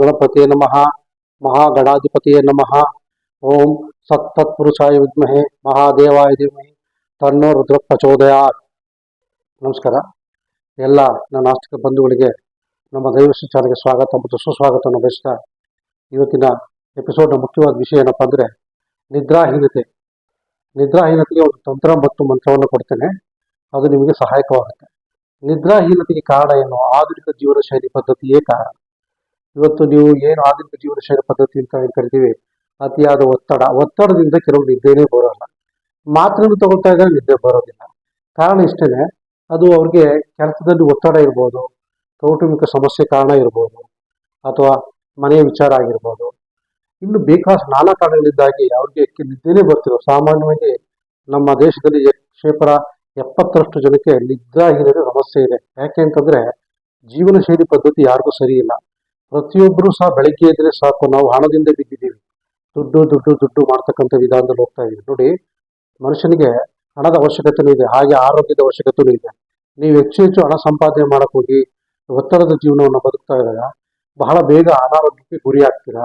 ಗಣಪತಿಯೇ ನಮಃ, ಮಹಾಗಣಾಧಿಪತಿಯೇ ನಮಃ. ಓಂ ಸತ್ತತ್ಪುರುಷಾಯ ವಿದ್ಮಹೆ, ಮಹಾದೇವಾಯ ಧೀಮಹಿ. ತನ್ನೋ ರುದ್ರ ಪ್ರಚೋದಯ ನಮಸ್ಕಾರ. ಎಲ್ಲ ನನ್ನ ಆಸ್ತಿಕ ಬಂಧುಗಳಿಗೆ ನಮ್ಮ ದೈವಶ್ರೀ ಶಿಕ್ಷಣಕ್ಕೆ ಸ್ವಾಗತ ಮತ್ತು ಸುಸ್ವಾಗತವನ್ನು ಬಯಸ್ತಾ ಇವತ್ತಿನ ಎಪಿಸೋಡ್ನ ಮುಖ್ಯವಾದ ವಿಷಯ ಏನಪ್ಪ ಅಂದರೆ ನಿದ್ರಾಹೀನತೆ. ನಿದ್ರಾಹೀನತೆಗೆ ಒಂದು ತಂತ್ರ ಮತ್ತು ಮಂತ್ರವನ್ನು ಕೊಡ್ತೇನೆ. ಅದು ನಿಮಗೆ ಸಹಾಯಕವಾಗುತ್ತೆ. ನಿದ್ರಾಹೀನತೆಗೆ ಕಾರಣ ಏನು? ಆಧುನಿಕ ಜೀವನ ಶೈಲಿ ಪದ್ಧತಿಯೇ ಕಾರಣ. ಇವತ್ತು ನೀವು ಏನು ಆಧುನಿಕ ಜೀವನ ಶೈಲಿ ಪದ್ಧತಿ ಅಂತ ಏನು ಕರಿತೀವಿ? ಅತಿಯಾದ ಒತ್ತಡ. ಒತ್ತಡದಿಂದ ಕೆಲವು ನಿದ್ದೆನೇ ಬರೋಲ್ಲ. ಮಾತ್ರ ತಗೊಳ್ತಾ ಇದ್ರೆ ನಿದ್ದೆ ಬರೋದಿಲ್ಲ. ಕಾರಣ ಇಷ್ಟೇ ಅದು ಅವ್ರಿಗೆ ಕೆಲಸದಲ್ಲಿ ಒತ್ತಡ ಇರ್ಬೋದು, ಕೌಟುಂಬಿಕ ಸಮಸ್ಯೆ ಕಾರಣ ಇರ್ಬೋದು, ಅಥವಾ ಮನೆಯ ವಿಚಾರ ಆಗಿರ್ಬೋದು. ಇನ್ನು ಬೇಕಾದಷ್ಟು ನಾನಾ ಕಾರಣಗಳಿಂದಾಗಿ ಅವ್ರಿಗೆ ನಿದ್ದೆನೇ ಬರ್ತಿರೋ ಸಾಮಾನ್ಯವಾಗಿ ನಮ್ಮ ದೇಶದಲ್ಲಿ ಶೇಕಡ ಎಪ್ಪತ್ತರಷ್ಟು ಜನಕ್ಕೆ ನಿದ್ರಾಹೀನತೆ ಸಮಸ್ಯೆ ಇದೆ. ಯಾಕೆ ಅಂತಂದ್ರೆ ಜೀವನ ಶೈಲಿ ಪದ್ಧತಿ ಯಾರಿಗೂ ಸರಿ ಇಲ್ಲ. ಪ್ರತಿಯೊಬ್ಬರು ಸಹ ಬೆಳಗ್ಗೆ ಇದ್ರೆ ಸಾಕು. ನಾವು ಹಣದಿಂದ ಬಿದ್ದಿದ್ದೀವಿ. ದುಡ್ಡು ದುಡ್ಡು ದುಡ್ಡು ಮಾಡ್ತಕ್ಕಂಥ ವಿಧಾನದಲ್ಲಿ ಹೋಗ್ತಾ ಇದ್ದೀವಿ ನೋಡಿ, ಮನುಷ್ಯನಿಗೆ ಹಣದ ಅವಶ್ಯಕತೆನೂ ಇದೆ, ಹಾಗೆ ಆರೋಗ್ಯದ ಅವಶ್ಯಕತೆನೂ ಇದೆ. ನೀವು ಹೆಚ್ಚು ಹೆಚ್ಚು ಹಣ ಸಂಪಾದನೆ ಮಾಡಕ್ ಹೋಗಿ, ಒತ್ತಡದ ಜೀವನವನ್ನು ಬದುಕ್ತಾ ಇದ್ದಾಗ ಬಹಳ ಬೇಗ ಅನಾರೋಗ್ಯಕ್ಕೆ ಗುರಿ ಆಗ್ತೀರಾ?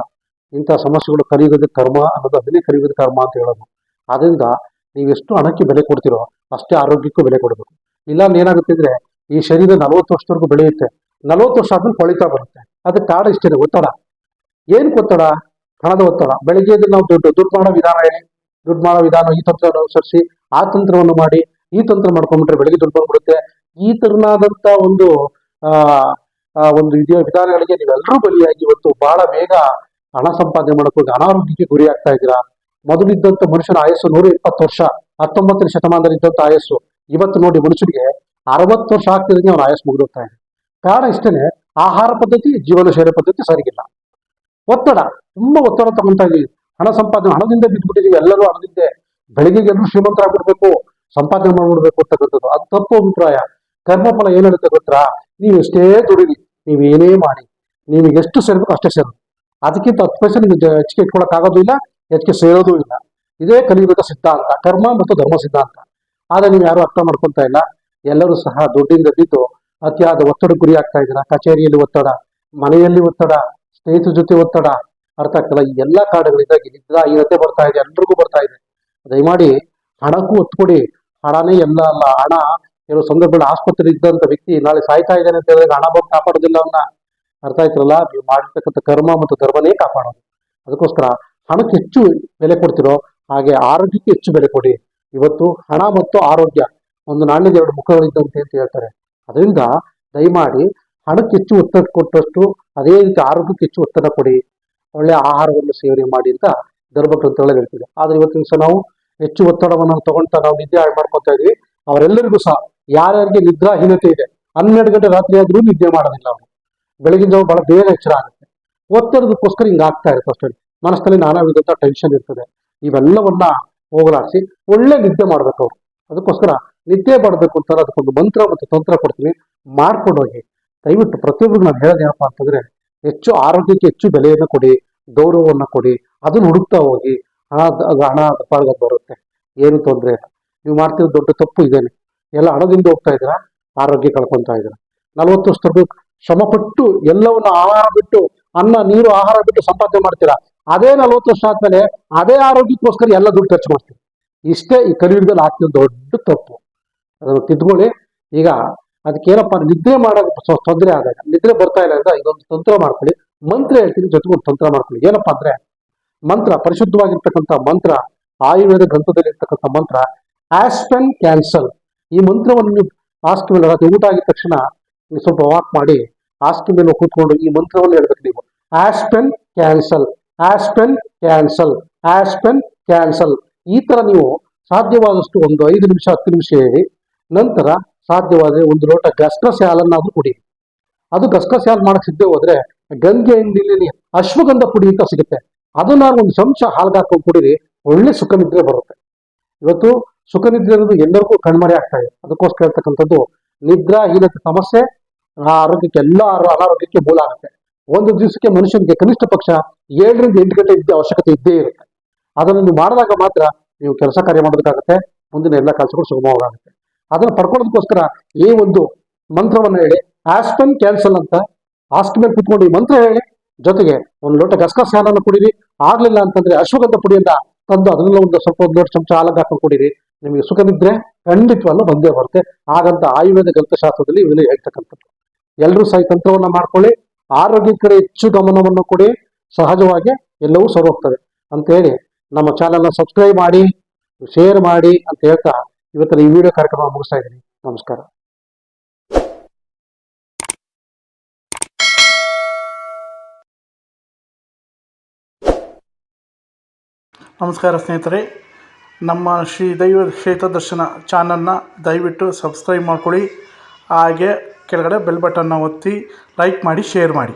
ಇಂಥ ಸಮಸ್ಯೆಗಳು ಕರೆಯುವುದು ಕರ್ಮ ಅನ್ನೋದು, ಅದನ್ನೇ ಕರೆಯುವುದು ಕರ್ಮ ಅಂತ ಹೇಳೋದು. ಆದ್ರಿಂದ ನೀವು ಎಷ್ಟು ಹಣಕ್ಕೆ ಬೆಲೆ ಕೊಡ್ತೀರೋ ಅಷ್ಟೇ ಆರೋಗ್ಯಕ್ಕೂ ಬೆಲೆ ಕೊಡಬೇಕು. ಇಲ್ಲ ಏನಾಗುತ್ತೆ ಅಂದ್ರೆ, ಈ ಶರೀರ ನಲವತ್ತು ವರ್ಷದವರೆಗೂ ಬೆಳೆಯುತ್ತೆ. ನಲವತ್ತು ವರ್ಷ ಆದ್ಮೇಲೆ ಕೊಳಿತಾ ಬರುತ್ತೆ. ಅದಕ್ಕೆ ಕಾರಣ ಇಷ್ಟಿದೆ ಒತ್ತಡ. ಏನ್ ಒತ್ತಡ? ಹಣದ ಒತ್ತಡ. ಬೆಳಿಗ್ಗೆ ನಾವು ದುಡ್ಡು ದುಡ್ಡು ಮಾಡೋ ವಿಧಾನ ಹೇಳಿ, ದುಡ್ಡು ಮಾಡೋ ವಿಧಾನ ಈ ತಂತ್ರ ಅನುಸರಿಸಿ ಆ ತಂತ್ರವನ್ನು ಮಾಡಿ, ಈ ತಂತ್ರ ಮಾಡ್ಕೊಂಡ್ಬಿಟ್ರೆ ಬೆಳಿಗ್ಗೆ ದುಡ್ಡು ಬಂದ್ಬಿಡುತ್ತೆ. ಈ ತರನಾದಂತ ಒಂದು, ಆ ಒಂದು ಇದೆಯ ವಿಧಾನಗಳಿಗೆ ನೀವೆಲ್ಲರೂ ಬಲಿಯಾಗಿ ಇವತ್ತು ಬಹಳ ಬೇಗ ಹಣ ಸಂಪಾದನೆ ಮಾಡಕ್ ಹೋಗಿ ಅನಾರೋಗ್ಯಕ್ಕೆ ಗುರಿ ಆಗ್ತಾ ಇದ್ದೀರಾ? ಮೊದಲಿದ್ದಂತ ಮನುಷ್ಯನ ಆಯಸ್ಸು ನೂರ ಇಪ್ಪತ್ತು ವರ್ಷ, ಹತ್ತೊಂಬತ್ತನೇ ಶತಮಾನದಲ್ಲಿ ಇದ್ದಂತ ಆಯಸ್ಸು. ಇವತ್ತು ನೋಡಿ ಮನುಷ್ಯನಿಗೆ ಅರವತ್ತು ವರ್ಷ ಆಗ್ತಿದ್ರೆ ಅವನ ಆಯಸ್ಸು ಮುಗಿದೋಗ್ತಾ ಇದೆ. ಕಾರಣ ಇಷ್ಟೇನೆ, ಆಹಾರ ಪದ್ಧತಿ ಜೀವನ ಶೈಲಿ ಪದ್ಧತಿ ಸರಿಗಿಲ್ಲ. ಒತ್ತಡ, ತುಂಬಾ ಒತ್ತಡ ತಗೊಂತಾ ಹಣ ಸಂಪಾದನೆ, ಹಣದಿಂದ ಬಿದ್ದುಬಿಟ್ಟಿದೀವಿ ಎಲ್ಲರೂ ಹಣದಿಂದೆ ಬೆಳಿಗ್ಗೆ ಎಲ್ಲರೂ ಶ್ರೀಮಂತರಾಗ್ಬಿಡ್ಬೇಕು, ಸಂಪಾದನೆ ಮಾಡ್ಬಿಡ್ಬೇಕು ಅಂತಕ್ಕಂಥದ್ದು. ಅದು ತಪ್ಪು ಅಭಿಪ್ರಾಯ. ಕರ್ಮಫಲ ಏನ್ ಹೇಳುತ್ತೆ ಗೊತ್ತಾ? ನೀವು ಎಷ್ಟೇ ದುಡಿರಿ, ನೀವು ಏನೇ ಮಾಡಿ ನಿಮಗೆ ಎಷ್ಟು ಸೇರ್ಬೇಕು ಅಷ್ಟೇ ಸೇರ್ಬೇಕು. ಅದಕ್ಕಿಂತ ಹತ್ತು ಪೈಸೆ ನಿಮಗೆ ಹೆಚ್ಚಿಗೆ ಇಟ್ಕೊಳಕ್ ಆಗೋದು ಇಲ್ಲ, ಹೆಚ್ಚಿಗೆ ಸೇರೋದು ಇಲ್ಲ. ಇದೇ ಕಲಿಯುಗದ ಸಿದ್ಧಾಂತ. ಕರ್ಮ ಮತ್ತು ಧರ್ಮ ಸಿದ್ಧಾಂತ. ಆದ್ರೆ ನೀವು ಯಾರು ಅರ್ಥ ಮಾಡ್ಕೊಂತ ಇಲ್ಲ. ಎಲ್ಲರೂ ಸಹ ದುಡ್ಡಿಂದ ಬಿದ್ದು ಅತಿಯಾದ ಒತ್ತಡ ಗುರಿ ಆಗ್ತಾ ಇದ್ದೀರಾ? ಕಚೇರಿಯಲ್ಲಿ ಒತ್ತಡ, ಮನೆಯಲ್ಲಿ ಒತ್ತಡ, ಸ್ನೇಹಿತರ ಜೊತೆ ಒತ್ತಡ, ಅರ್ಥ ಆಗ್ತಲ್ಲ? ಈ ಎಲ್ಲಾ ಕಾರಣಗಳಿಂದಾಗಿ ನಿದ್ರಾಹೀನತೆ ಬರ್ತಾ ಇದೆ, ಎಲ್ರಿಗೂ ಬರ್ತಾ ಇದೆ. ದಯಮಾಡಿ ಹಣಕ್ಕೂ ಒತ್ತು ಕೊಡಿ ಹಣನೇ ಎಲ್ಲ ಅಲ್ಲ. ಹಣ ಕೆಲವು ಸಂದರ್ಭದಲ್ಲಿ ಆಸ್ಪತ್ರೆ ಇದ್ದಂತ ವ್ಯಕ್ತಿ ನಾಳೆ ಸಾಯ್ತಾ ಇದ್ದಾನೆ ಅಂತ ಹೇಳಿದ್ರೆ ಹಣ ಬಂದು ಕಾಪಾಡೋದಿಲ್ಲ ಅವನ್ನ ಅರ್ಥ ಆಯ್ತಲ್ಲ? ನೀವು ಮಾಡಿರ್ತಕ್ಕಂಥ ಕರ್ಮ ಮತ್ತು ಧರ್ಮನೇ ಕಾಪಾಡೋದು. ಅದಕ್ಕೋಸ್ಕರ ಹಣಕ್ಕೆ ಹೆಚ್ಚು ಬೆಲೆ ಕೊಡ್ತಿರೋ ಹಾಗೆ ಆರೋಗ್ಯಕ್ಕೆ ಹೆಚ್ಚು ಬೆಲೆ ಕೊಡಿ. ಇವತ್ತು ಹಣ ಮತ್ತು ಆರೋಗ್ಯ ಒಂದು ನಾಣ್ಯದ ಎರಡು ಮುಖಗಳಿದ್ದಂತೆ ಅಂತ ಹೇಳ್ತಾರೆ. ಅದರಿಂದ ದಯಮಾಡಿ ಹಣಕ್ಕೆ ಹೆಚ್ಚು ಒತ್ತಡ ಕೊಟ್ಟಷ್ಟು ಅದೇ ರೀತಿ ಆರೋಗ್ಯಕ್ಕೆ ಹೆಚ್ಚು ಒತ್ತಡ ಕೊಡಿ. ಒಳ್ಳೆ ಆಹಾರವನ್ನು ಸೇವನೆ ಮಾಡಿ ಅಂತ ಧರ್ಮಗ್ರಂಥಗಳಲ್ಲಿ ಹೇಳ್ತಿದೆ. ಆದರೆ ಇವತ್ತಿನ ದಿವಸ ನಾವು ಹೆಚ್ಚು ಒತ್ತಡವನ್ನು ತಗೊಂತ ನಾವು ನಿದ್ದೆ ಹಾಳು ಮಾಡ್ಕೊತಾ ಇದ್ವಿ. ಅವರೆಲ್ಲರಿಗೂ ಸಹ ಯಾರ್ಯಾರಿಗೆ ನಿದ್ರಾಹೀನತೆ ಇದೆ, ಹನ್ನೆರಡು ಗಂಟೆ ರಾತ್ರಿ ಆದರೂ ನಿದ್ದೆ ಮಾಡೋದಿಲ್ಲ ಅವರು. ಬೆಳಗಿನ ಜಾವ ಬಹಳ ಬೇಗ ಎಚ್ಚರ ಆಗುತ್ತೆ. ಒತ್ತಡದಕ್ಕೋಸ್ಕರ ಹಿಂಗೆ ಆಗ್ತಾ ಇರುತ್ತೆ ಅಷ್ಟೇ. ಮನಸ್ಸಲ್ಲಿ ನಾನಾ ವಿಧದ ಟೆನ್ಷನ್ ಇರ್ತದೆ. ಇವೆಲ್ಲವನ್ನ ಹೋಗಲಾಡಿಸಿ ಒಳ್ಳೆ ನಿದ್ದೆ ಮಾಡ್ಬೇಕು ಅವ್ರು. ಅದಕ್ಕೋಸ್ಕರ ನಿದ್ದೆ ಮಾಡಬೇಕು ಅಂತಾರೆ ಅದಕ್ಕೊಂದು ಮಂತ್ರ ಮತ್ತು ತಂತ್ರ ಕೊಡ್ತೀನಿ ಮಾಡ್ಕೊಂಡು ಹೋಗಿ. ದಯವಿಟ್ಟು ಪ್ರತಿಯೊಬ್ಬರಿಗೂ ನಾನು ಹೇಳೋದು ಏನಪ್ಪಾ ಅಂತಂದ್ರೆ, ಹೆಚ್ಚು ಆರೋಗ್ಯಕ್ಕೆ ಹೆಚ್ಚು ಬೆಲೆಯನ್ನು ಕೊಡಿ, ಗೌರವವನ್ನು ಕೊಡಿ, ಅದನ್ನು ಹುಡುಕ್ತಾ ಹೋಗಿ ಹಣ ಹಣ ಪಾಳ್ಗದ್ ಬರುತ್ತೆ. ಏನು ತೊಂದರೆ ಇಲ್ಲ. ನೀವು ಮಾಡ್ತಿರೋ ದೊಡ್ಡ ತಪ್ಪು ಇದೇನೆ. ಎಲ್ಲ ಹಣದಿಂದ ಹೋಗ್ತಾ ಇದ್ದೀರಾ? ಆರೋಗ್ಯ ಕಳ್ಕೊತಾ ಇದ್ದೀರಾ? ನಲವತ್ತು ವರ್ಷದವರೆಗೂ ಶ್ರಮಪಟ್ಟು ಎಲ್ಲವನ್ನು ಆಹಾರ ಬಿಟ್ಟು, ಅನ್ನ, ನೀರು, ಆಹಾರ ಬಿಟ್ಟು ಸಂಪಾದನೆ ಮಾಡ್ತೀರಾ? ಅದೇ ನಲವತ್ತು ವರ್ಷ ಆದ್ಮೇಲೆ ಅದೇ ಆರೋಗ್ಯಕ್ಕೋಸ್ಕರ ಎಲ್ಲ ದುಡ್ಡು ಖರ್ಚು ಮಾಡ್ತೀವಿ ಇಷ್ಟೇ ಈ ಕಲಿಯುಗದಲ್ಲಿ ಹಾಕಿದ ದೊಡ್ಡ ತಪ್ಪು. ಅದನ್ನು ತಿದ್ಕೊಳ್ಳಿ ಈಗ ಅದಕ್ಕೇನಪ್ಪ ನಿದ್ರೆ ಸ್ವ- ತೊಂದರೆ ಆದಾಗ, ನಿದ್ರೆ ಬರ್ತಾ ಇಲ್ಲ ಅಂದ್ರೆ ಇದೊಂದು ತಂತ್ರ ಮಾಡ್ಕೊಳ್ಳಿ. ಮಂತ್ರ ಹೇಳ್ತೀನಿ ಜೊತೆಗೆ ತಂತ್ರ ಮಾಡ್ಕೊಳ್ಳಿ. ಏನಪ್ಪಾ ಅಂದ್ರೆ ಮಂತ್ರ, ಪರಿಶುದ್ಧವಾಗಿರ್ತಕ್ಕಂಥ ಮಂತ್ರ, ಆಯುರ್ವೇದ ಗ್ರಂಥದಲ್ಲಿ ಇರ್ತಕ್ಕಂಥ ಮಂತ್ರ ಆಸ್ಪೆನ್ ಕ್ಯಾನ್ಸಲ್ ಈ ಮಂತ್ರವನ್ನು ನೀವು ಆಸ್ಕ್ ಮೇಲೆ ರಾತ್ರಿ ಊಟ ಆಗಿದ ತಕ್ಷಣ ನೀವು ಸ್ವಲ್ಪ ವಾಕ್ ಮಾಡಿ ಆಸ್ಕ್ ಮೇಲೆ ಕೂತ್ಕೊಂಡು ಈ ಮಂತ್ರವನ್ನು ಹೇಳ್ಬೇಕು ನೀವು. ಆಸ್ಪೆನ್ ಕ್ಯಾನ್ಸಲ್ ಆಸ್ಪೆನ್ ಕ್ಯಾನ್ಸಲ್ ಆಸ್ಪೆನ್ ಕ್ಯಾನ್ಸಲ್ ಈ ತರ ನೀವು ಸಾಧ್ಯವಾದಷ್ಟು ಒಂದು ಐದು ನಿಮಿಷ, ಹತ್ತು ನಿಮಿಷ ಹೇಳಿ, ನಂತರ ಸಾಧ್ಯವಾದರೆ ಒಂದು ಲೋಟ ಗಸಗಸೆ ಹಾಲನ್ನಾದ್ರೂ ಕುಡಿ. ಅದು ಗಸಗಸೆ ಹಾಲು ಮಾಡಕ್ ಸಿದ್ಧ ಹೋದ್ರೆ ಗಂಗೆ ಹಿಂಡಿಲಿ ಅಶ್ವಗಂಧ ಪುಡಿ ಅಂತ ಸಿಗುತ್ತೆ. ಅದನ್ನ ಒಂದು ಚಮಚ ಹಾಲ್ಗೆ ಹಾಕೊಂಡು ಕುಡಿರಿ, ಒಳ್ಳೆ ಸುಖ ನಿದ್ರೆ ಬರುತ್ತೆ. ಇವತ್ತು ಸುಖ ನಿದ್ರೆ ಅನ್ನೋದು ಎಲ್ಲರಿಗೂ ಕಣ್ಮರೆ ಆಗ್ತಾ ಇದೆ. ಅದಕ್ಕೋಸ್ಕರ ಇರ್ತಕ್ಕಂಥದ್ದು ನಿದ್ರಾಹೀನತೆ ಸಮಸ್ಯೆ ಆರೋಗ್ಯಕ್ಕೆ ಎಲ್ಲ ಅನಾರೋಗ್ಯಕ್ಕೆ ಮೂಲ ಆಗುತ್ತೆ. ಒಂದು ದಿವಸಕ್ಕೆ ಮನುಷ್ಯನಿಗೆ ಕನಿಷ್ಠ ಪಕ್ಷ ಏಳರಿಂದ ಎಂಟು ಗಂಟೆ ಇದ್ದ ಅವಶ್ಯಕತೆ ಇದ್ದೇ ಇರುತ್ತೆ. ಅದನ್ನು ಮಾಡಿದಾಗ ಮಾತ್ರ ನೀವು ಕೆಲಸ ಕಾರ್ಯ ಮಾಡೋದಕ್ಕಾಗುತ್ತೆ, ಮುಂದಿನ ಎಲ್ಲ ಕೆಲಸಗಳು ಸುಗಮವಾಗುತ್ತೆ. ಅದನ್ನು ಪಡ್ಕೊಳ್ಳೋದಕ್ಕೋಸ್ಕರ ಈ ಒಂದು ಮಂತ್ರವನ್ನು ಹೇಳಿ ಆಸ್ಪನ್ ಕ್ಯಾನ್ಸಲ್ ಅಂತ ಆಸ್ಕ್ ಮೇಲೆ ಕುತ್ಕೊಂಡು ಈ ಮಂತ್ರ ಹೇಳಿ, ಜೊತೆಗೆ ಒಂದು ಲೋಟ ಗಸಗಸೆ ಸ್ನಾನ ಕುಡೀರಿ. ಆಗ್ಲಿಲ್ಲ ಅಂತಂದ್ರೆ ಅಶ್ವಗಂಧ ಪುಡಿಯಿಂದ ತಂದು ಅದನ್ನೆಲ್ಲ ಒಂದು ಸ್ವಲ್ಪ ಒಂದು ಲೋಟ ಚಮಚ ಹಾಲಕ್ಕೆ ಹಾಕೊಂಡು ಕುಡೀರಿ. ನಿಮಗೆ ಸುಖವಿದ್ರೆ ಖಂಡಿತವಲ್ಲೂ ಬಂದೇ ಬರುತ್ತೆ. ಹಾಗಂತ ಆಯುರ್ವೇದ ಗ್ರಂಥಶಾಸ್ತ್ರದಲ್ಲಿ ಇವೆಲ್ಲ ಹೇಳ್ತಕ್ಕಂಥದ್ದು. ಎಲ್ಲರೂ ಸಹ ಈ ತಂತ್ರವನ್ನ ಮಾಡ್ಕೊಳ್ಳಿ. ಆರೋಗ್ಯದ ಕಡೆ ಹೆಚ್ಚು ಗಮನವನ್ನು ಕೊಡಿ. ಸಹಜವಾಗಿ ಎಲ್ಲವೂ ಸರಿ ಅಂತ ಹೇಳಿ ನಮ್ಮ ಚಾನೆಲ್ನ ಸಬ್ಸ್ಕ್ರೈಬ್ ಮಾಡಿ, ಶೇರ್ ಮಾಡಿ ಅಂತ ಹೇಳ್ತಾ ಇವತ್ತಿನ ಈ ವಿಡಿಯೋ ಕಾರ್ಯಕ್ರಮ ಮುಗಿಸ್ತಾ ಇದ್ದೀನಿ. ನಮಸ್ಕಾರ. ನಮಸ್ಕಾರ ಸ್ನೇಹಿತರೆ. ನಮ್ಮ ಶ್ರೀ ದೈವ ಕ್ಷೇತ್ರ ದರ್ಶನ ಚಾನಲ್ನ ದಯವಿಟ್ಟು ಸಬ್ಸ್ಕ್ರೈಬ್ ಮಾಡ್ಕೊಳ್ಳಿ. ಹಾಗೆ ಕೆಳಗಡೆ ಬೆಲ್ ಬಟನ್ನ ಒತ್ತಿ ಲೈಕ್ ಮಾಡಿ, ಶೇರ್ ಮಾಡಿ.